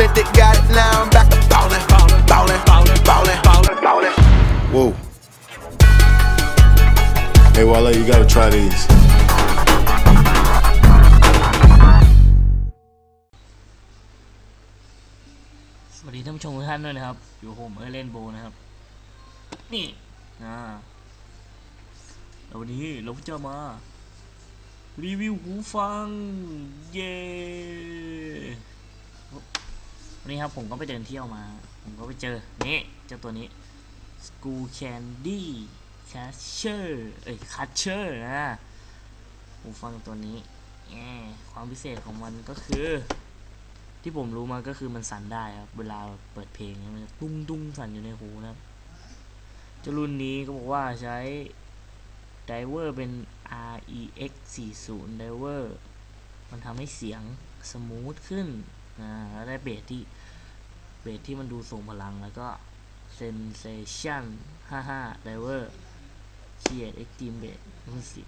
spent it, got it now. I'm back to ballin', ballin', ballin', ballin', ballin', ballin', ballin'. Whoa. Hey, Wale, you gotta try these. สวัสดีท่านผู้ชมทุกท่านด้วยนะครับ อยู่ผมเออร์เลนโบนะครับ นี่อ่าแล้ววันนี้เราจะมา รีวิวหูฟัง เย้วั นนี้ครับผมก็ไปเดินเที่ยวมา ผมก็ไปเจอ นี่เจ้าตัวนี้ School Candy Catcher เอ้ย Catcher นะหูฟังตัวนี้แหมความพิเศษของมันก็คือ ที่ผมรู้มาก็คือมันสั่นได้ครับ เวลาเปิดเพลงมันจะตุ้งตุ้งสั่นอยู่ในหูนะครับเจ้ารุ่นนี้ก็บอกว่าใช้ไดเวอร์เป็น REX 40ไดเวอร์มันทำให้เสียงสมูทขึ้นนะแล้วได้เบสที่ เบสที่มันดูทรงพลังแล้วก็ Sensation 55 Driver เชียร์ Extreme Bass มิวสิก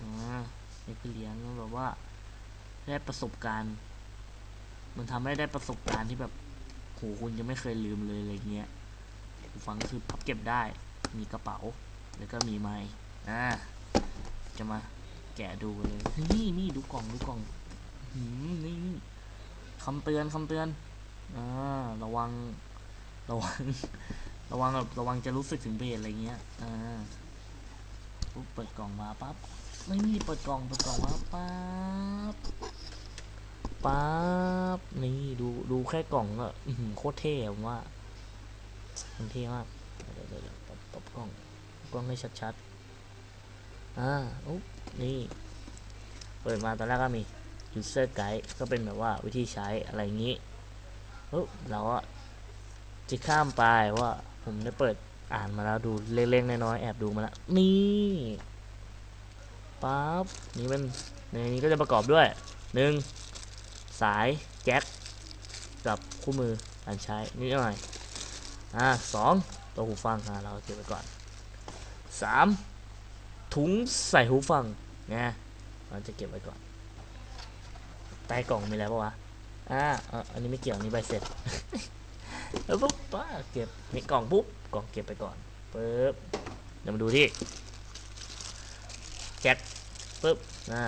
อ่าในคือเลี้ยงแบบว่าได้ประสบการณ์ มันทำให้ได้ประสบการณ์ที่แบบโหคุณจะไม่เคยลืมเลยอะไรเงี้ยหูฟังคือพับเก็บได้ มีกระเป๋า แล้วก็มีไม้อ่า จะมาแกะดูเลย นี่นี่ดูกล่องดูกล่องหืมนี่นี่คำเตือนคำเตือน อ่าระวัง ระวัง ระวังแบบระวังจะรู้สึกถึงเบสอะไรเงี้ย อ่าปุ๊บเปิดกล่องมาปั๊บไม่มีเปิดกล่องเปิดกล่องมาปั๊บปั๊บนี่ดูดูแค่กล่องก็โคตรเท่ผมว่ามันเท่มากเดี๋ยวเดี๋ยวเดี๋ยวตบตบกล้องกล้องให้ชัดๆอ่าอุ๊บนี่ เปิดมาตอนแรกก็มี user guide ก็เป็นแบบว่าวิธีใช้อะไรอย่างนี้ ปุ๊บเราก็จะข้ามไปว่าผมได้เปิดอ่านมาแล้วดูเล็กๆน้อยๆแอบดูมาแล้วนี่ปั๊บนี่มันในนี้ก็จะประกอบด้วยหนึ่งสายแจ็คกับคู่มือการใช้นิดหน่อยอ่าสองตัวหูฟังอ่าเราเก็บไว้ก่อนสามถุงใส่หูฟังนะเราจะเก็บไว้ก่อนใต้กล่องมีอะไรปะวะ อ่าเอ่ออันนี้ไม่เกี่ยวอันนี้ใบเสร็จแล้วปุ๊บป้าเก็บนี่กล่องปุ๊บกล่องเก็บไปก่อนปึ๊บเดี๋ยวมาดูที่แจ็คปึ๊บอ่า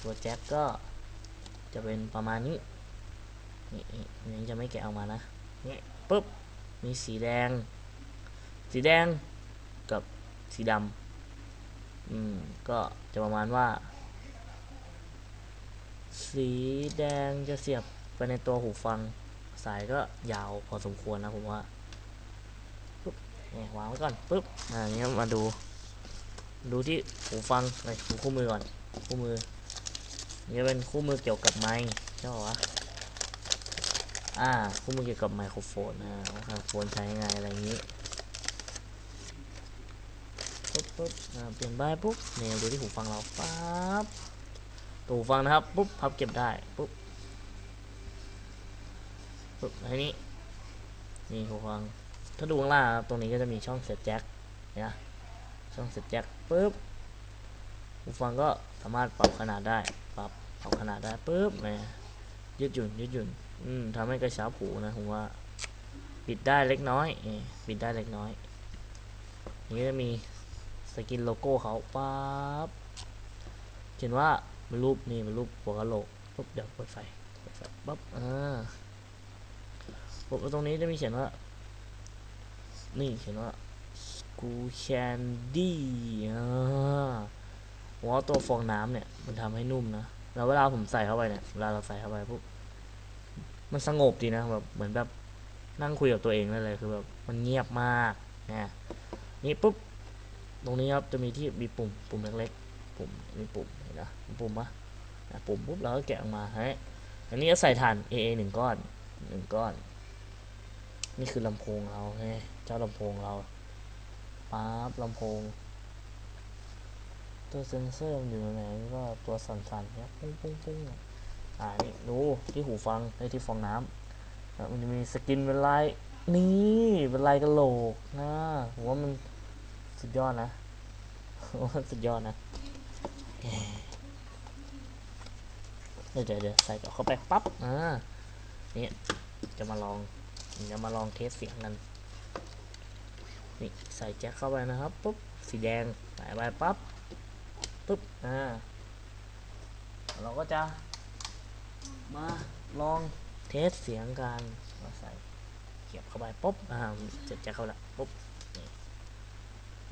ตัวแจ็คก็จะเป็นประมาณนี้นี่นี่ยังจะไม่แกะออกมานะนี่ปุ๊บมีสีแดง สีแดงกับสีดำอืมก็จะประมาณว่า สีแดงจะเสียบไปในตัวหูฟัง สายก็ยาวพอสมควรนะผมว่าปุ๊บนี่วางไว้ก่อนปุ๊บอ่านี้มาดู ดูที่หูฟังเอ้ยหูคู่มือก่อน คู่มือนี่เป็นคู่มือเกี่ยวกับไมค์ใช่ป่าวะอ่าคู่มือเกี่ยวกับไมโครโฟนนะว่าไมโครโฟนใช้ยังไงอะไรอย่างนี้ปุ๊บปุ๊บอ่าเปลี่ยนใบปุ๊บเนี่ยดูที่หูฟังเราปั๊บ ตูฟังนะครับปุ๊บพับเก็บได้ปุ๊บปุ๊บอันนี้นี่หูฟัง ถ้าดูข้างล่างครับตรงนี้ก็จะมีช่องเสียบแจ็คเนไหมช่องเสียบแจ็คปุ๊บหูฟังก็สามารถปรับขนาดได้ปรับปรับขนาดได้ปุ๊บนะยืดหยุ่นยืดหยุ่นอืมทำให้กระชับหูนะผมว่า ปิดได้เล็กน้อยปิดได้เล็กน้อยนี่จะมีสกินโลโก้เขาปั๊บเขียนว่า เป็นรูปนี่เป็นรูปหัวกะโหลกปุ๊บเดี๋ยวเปิดไฟเปิดไฟปั๊บอ่าปุ๊บตรงนี้จะมีเขียนว่า นี่เขียนว่า School Candy อ่าว่าตัวฟองน้ำเนี่ย มันทำให้นุ่มนะ แล้วเวลาผมใส่เข้าไปเนี่ย เวลาเราใส่เข้าไปปุ๊บ มันสงบดีนะแบบเหมือนแบบนั่งคุยกับตัวเองนั่นเลยคือแบบมันเงียบมากนะนี่ปุ๊บ ตรงนี้ครับจะมีที่มีปุ่มปุ่มเล็กๆ ปุ่มมีปุ่ม เห็นะปุ่มปะนะปุ่มปุ๊บเราก็แกะออกมาฮ้ยอันนี้ใส่ถ่าน AA หนึ่งก้อนหนึ่งก้อน นี่คือลำโพงเราฮ้เจ้าลำโพงเราป๊าบลำโพง ตัวเซนเซอร์มันอยู่ตรงไหนก็ตัวสั่นๆเนี่ยปุ้งปุ้งปุ้งอ่านี่ดูที่หูฟังไอ้ที่ฟองน้ำมันจะมีสกินเป็นลายนี่เป็นลายกระโหลกนะผมว่ามันสุดยอดนะผมว่าสุดยอดนะ เดี๋ยวเดี๋ยวใส่เข้าไปปั๊บอ่านี่จะมาลองจะมาลองเทสเสียงกันนี่ใส่แจ็คเข้าไปนะครับปุ๊บสีแดงใส่ไปปั๊บปุ๊บอ่าเราก็จะมาลองเทสเสียงกันมาใส่เก็บเข้าไปปุ๊บอ่าจะแจ็คเข้าละปุ๊บนี่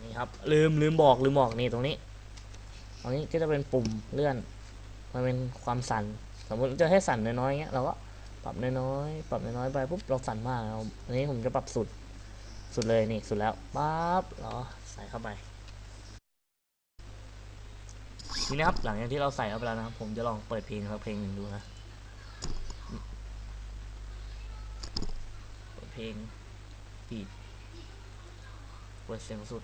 นี่ครับลืมลืมบอกลืมบอกนี่ตรงนี้ ตรงนี้ก็จะเป็นปุ่มเลื่อน มันเป็นความสั่น สมมติจะให้สั่นน้อยๆเงี้ยเราก็ปรับน้อยๆปรับน้อยๆไปปุ๊บเราสั่นมากเราอันนี้ผมจะปรับสุดสุดเลยนี่สุดแล้วปั๊บเราใส่เข้าไปนี่นะครับหลังจากที่เราใส่เข้าไปแล้วนะครับ ผมจะลองเปิดเพลงสักเพลงหนึ่งดูนะเปิดเพลงปีดเปิดเสียงสุด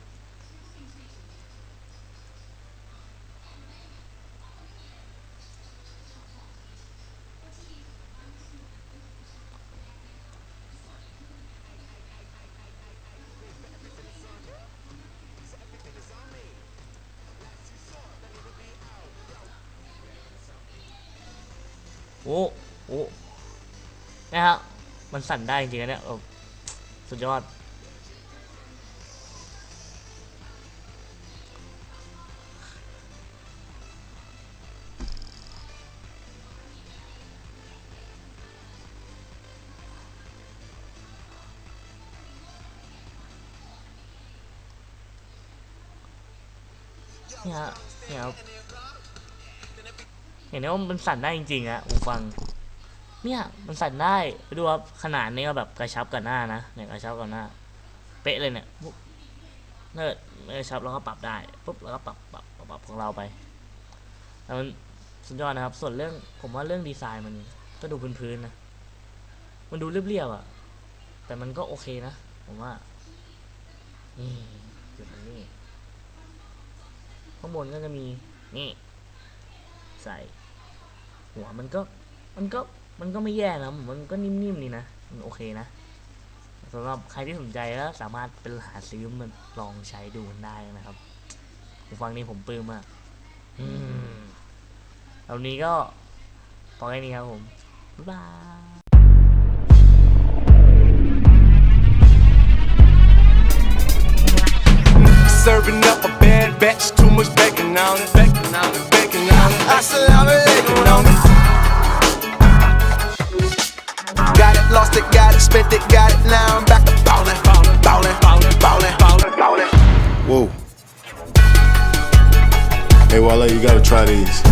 โอ้โอ้นะฮะมันสั่นได้จริงๆนะเนี่ยสุดยอด เนี่ยเนี่ย เห็นไหมว่ามันสั่นได้จริงๆอะผมฟัง เนี่ยมันสั่นได้ดูครับขนาดนี้ก็แบบกระชับกับหน้านะเนี่ยกระชับกับหน้า เป๊ะเลยเนี่ยปุ๊บเนิร์ดกระชับเราก็ปรับได้ปุ๊บแล้วก็ปรับปรับปรับรบของเราไปแต่มันสุดยอดนะครับ ส่วนเรื่องผมว่าเรื่องดีไซน์มันก็ดูพื้นๆนะ มันดูเรียบๆอะแต่มันก็โอเคนะ ผมว่า นี่จุดนนี่ข้างบนก็จะมี นี่ ใส่ หัวมันก็มันก็มันก็ไม่แย่นะมันก็นิ่มๆนี่นะมันโอเคนะสำหรับใครที่สนใจก็สามารถเป็นหาซื้อมันลองใช้ดูมันได้นะครับผมฟังนี่ผมปลื้มมากอืมแล้วนี้ก็พอแค่นี้ครับผม บ๊ายบาย Serving up a bad batch, too much bacon on it. Bacon on it, bacon on it. Assalamu alaikum on it. Got it, lost it, got it, spent it, got it. Now I'm back to ballin', ballin', ballin', ballin', ballin', ballin', ballin'. Whoa. Hey, Wale, you gotta try these.